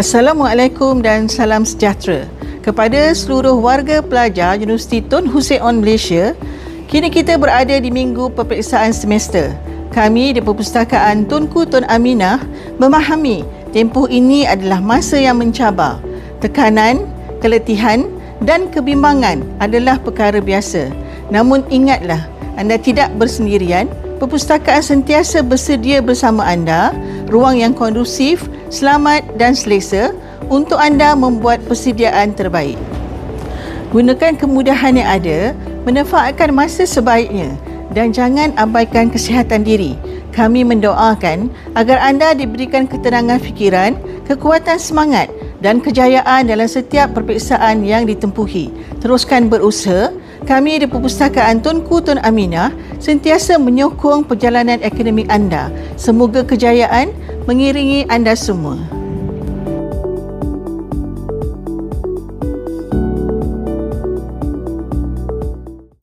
Assalamualaikum dan salam sejahtera kepada seluruh warga pelajar Universiti Tun Hussein On Malaysia. Kini kita berada di minggu peperiksaan semester. Kami di Perpustakaan Tunku Tun Aminah memahami tempoh ini adalah masa yang mencabar. Tekanan, keletihan dan kebimbangan adalah perkara biasa. Namun ingatlah, anda tidak bersendirian. Perpustakaan sentiasa bersedia bersama anda, ruang yang kondusif selamat dan selesa untuk anda membuat persediaan terbaik. Gunakan kemudahan yang ada, manfaatkan masa sebaiknya dan jangan abaikan kesihatan diri. Kami mendoakan agar anda diberikan ketenangan fikiran, kekuatan semangat dan kejayaan dalam setiap perpiksaan yang ditempuhi. Teruskan berusaha. Kami di Perpustakaan Tunku Tun Aminah sentiasa menyokong perjalanan akademik anda. Semoga kejayaan mengiringi anda semua.